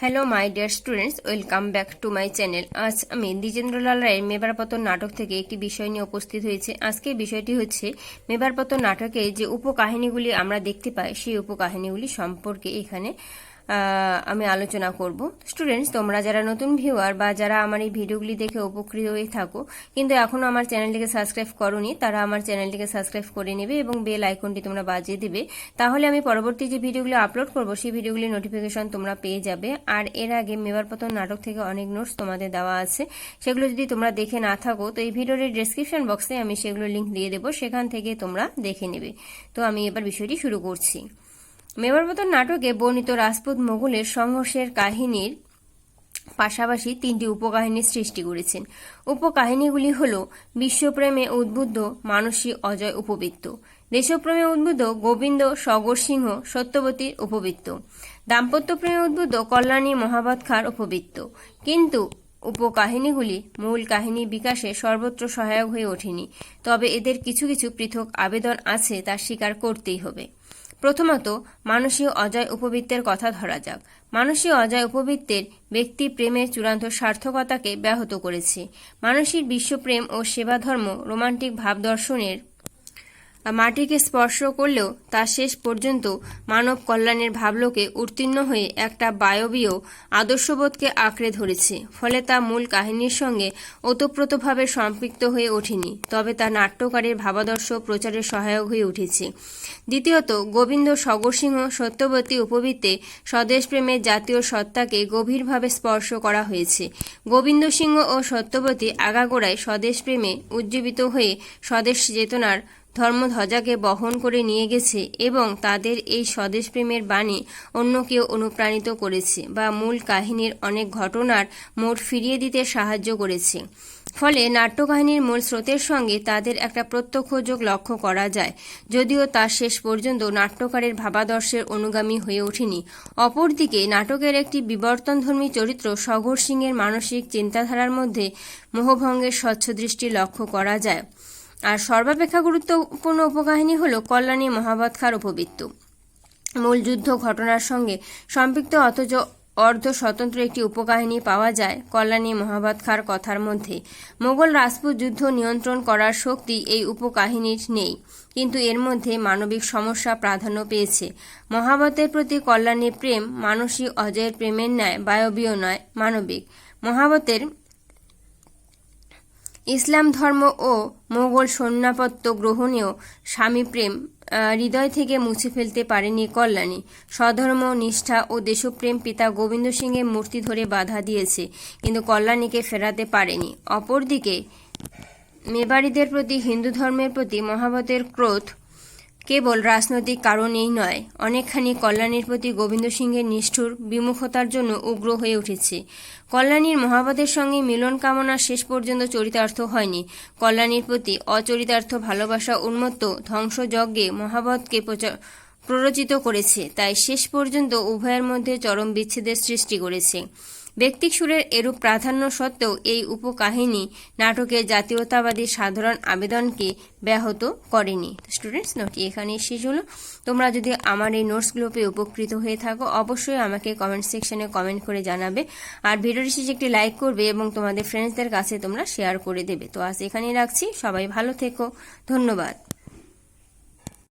Hello my dear students welcome back to my channel আজ আমি দ্বিজেন্দ্রলাল রায়ের মেবারপতন নাটক থেকে একটি বিষয় নিয়ে উপস্থিত হয়েছে। আজকে বিষয়টি হচ্ছে মেবারপতন নাটকে যে উপকাহিনীগুলি আমরা দেখতে পাই, সেই উপকাহিনীগুলি সম্পর্কে এখানে আমি আলোচনা করব। স্টুডেন্টস তোমরা যারা নতুন ভিউয়ার বা যারা আমার এই ভিডিওগুলি দেখে উপকৃত হয়ে থাকো, কিন্তু এখনও আমার চ্যানেলটিকে সাবস্ক্রাইব করনি, তারা আমার চ্যানেলটিকে সাবস্ক্রাইব করে নেবে এবং বেল আইকনটি তোমরা বাজিয়ে দিবে। তাহলে আমি পরবর্তী যে ভিডিওগুলো আপলোড করব, সেই ভিডিওগুলির নোটিফিকেশন তোমরা পেয়ে যাবে। আর এর আগে মেবার পতন নাটক থেকে অনেক নোটস তোমাদের দেওয়া আছে, সেগুলো যদি তোমরা দেখে না থাকো, তো এই ভিডিওর ডেসক্রিপশন বক্সে আমি সেগুলো লিঙ্ক দিয়ে দেবো, সেখান থেকে তোমরা দেখে নেবে। তো আমি এবার বিষয়টি শুরু করছি। মেবারপতন নাটকে বর্ণিত রাজপুত মোগলের সংঘর্ষের কাহিনীর পাশাপাশি তিনটি উপকাহিনীর সৃষ্টি করেছেন। উপকাহিনীগুলি হল, বিশ্বপ্রেমে উদ্বুদ্ধ মানসী অজয় উপবৃত্ত, দেশপ্রেমে উদ্বুদ্ধ গোবিন্দ সগর সিংহ সত্যবতীর উপবৃত্ত, দাম্পত্যপ্রেমে উদ্বুদ্ধ কল্যাণী মহাবাদ খার উপবৃত্ত। কিন্তু উপকাহিনীগুলি মূল কাহিনী বিকাশে সর্বত্র সহায়ক হয়ে ওঠেনি। তবে এদের কিছু কিছু পৃথক আবেদন আছে তা স্বীকার করতেই হবে। প্রথমত, মানসীয় অজয় উপবৃত্তের কথা ধরা যাক। মানসীয় অজয় উপবৃত্তের ব্যক্তি প্রেমের চূড়ান্ত সার্থকতাকে ব্যাহত করেছে। মানসীর বিশ্বপ্রেম ও সেবা ধর্ম রোমান্টিক ভাবদর্শনের মাটিকে স্পর্শ করলেও তা শেষ পর্যন্ত মানব কল্যাণের ভাবলোকে উত্তীর্ণ হয়ে একটা বায়বীয় আদর্শবোধকে আঁকড়ে ধরেছে। ফলে তা মূল কাহিনীর সঙ্গে ওতপ্রোতভাবে সম্পৃক্ত হয়ে ওঠেনি। তবে তা নাট্যকারের ভাবাদর্শ প্রচারে সহায়ক হয়ে উঠেছে। দ্বিতীয়ত, গোবিন্দ সগরসিংহ সত্যবতী উপবৃত্তে স্বদেশপ্রেমের জাতীয় সত্তাকে গভীরভাবে স্পর্শ করা হয়েছে। গোবিন্দ সিংহ ও সত্যবতী আগাগোড়ায় স্বদেশপ্রেমে উজ্জীবিত হয়ে স্বদেশ চেতনার ধর্মধ্বজাকে বহন করে নিয়ে গেছে এবং তাদের এই স্বদেশপ্রেমের বাণী অন্য কেউ অনুপ্রাণিত করেছে বা মূল কাহিনীর অনেক ঘটনার মোট ফিরিয়ে দিতে সাহায্য করেছে। ফলে নাট্যকাহিনীর মূল স্রোতের সঙ্গে তাদের একটা প্রত্যক্ষ যোগ লক্ষ্য করা যায়। যদিও তা শেষ পর্যন্ত নাট্যকারের ভাবাদর্শের অনুগামী হয়ে ওঠেনি। অপরদিকে নাটকের একটি বিবর্তনধর্মী চরিত্র সগর সিংয়ের মানসিক চিন্তাধারার মধ্যে মোহভঙ্গের স্বচ্ছ দৃষ্টি লক্ষ্য করা যায়। আর সর্বাপেক্ষা গুরুত্বপূর্ণ উপকাহিনী হল কল্যাণী মহাবত খার উপবৃত্ত। মূল যুদ্ধ ঘটনার সঙ্গে সম্পৃক্ত অথচ অর্ধ স্বতন্ত্র একটি উপকাহিনী পাওয়া যায় কল্যাণী মহাবাদ খার কথার মধ্যে। মোগল রাজপুত যুদ্ধ নিয়ন্ত্রণ করার শক্তি এই উপকাহিনীর নেই, কিন্তু এর মধ্যে মানবিক সমস্যা প্রাধান্য পেয়েছে। মহাবতের প্রতি কল্যাণী প্রেম মানসী অজয়ের প্রেমের ন্যায়, বায়বীয় নয়, মানবিক। মহাবতের ইসলাম ধর্ম ও মোগল সন্ন্যাপত্য গ্রহণেও স্বামী প্রেম হৃদয় থেকে মুছে ফেলতে পারেনি কল্যাণী। স্বধর্ম, নিষ্ঠা ও দেশপ্রেম পিতা গোবিন্দ সিংয়ের মূর্তি ধরে বাধা দিয়েছে, কিন্তু কল্যাণীকে ফেরাতে পারেনি। অপরদিকে, মেবাড়িদের প্রতি, হিন্দু ধর্মের প্রতি মহাভারতের ক্রোধ কেবল রাজনৈতিক কারণেই নয়, অনেকখানি কল্যাণীর প্রতি গোবিন্দ সিংহের নিষ্ঠুর বিমুখতার জন্য উগ্র হয়ে উঠেছে। কল্যাণীর মহাবতের সঙ্গে মিলন কামনা শেষ পর্যন্ত চরিতার্থ হয়নি। কল্যাণীর প্রতি অচরিতার্থ ভালোবাসা উন্মত্ত ধ্বংসযজ্ঞে মহাবতকে প্ররোচিত করেছে, তাই শেষ পর্যন্ত উভয়ের মধ্যে চরম বিচ্ছেদের সৃষ্টি করেছে। ব্যক্তিক সুরের এরূপ প্রাধান্য সত্ত্বেও এই উপকাহিনী নাটকের জাতীয়তাবাদী সাধারণ আবেদনকে ব্যাহত করেনি। স্টুডেন্টস নোটটি এখানে শেষ হলো। তোমরা যদি আমার এই নোটসগুলো পেয়ে উপকৃত হয়ে থাকো, অবশ্যই আমাকে কমেন্ট সেকশনে কমেন্ট করে জানাবে। আর ভিডিওটি শেষে একটি লাইক করবে এবং তোমাদের ফ্রেন্ডসদের কাছে তোমরা শেয়ার করে দেবে। তো আজ এখানেই রাখছি। সবাই ভালো থেকো। ধন্যবাদ।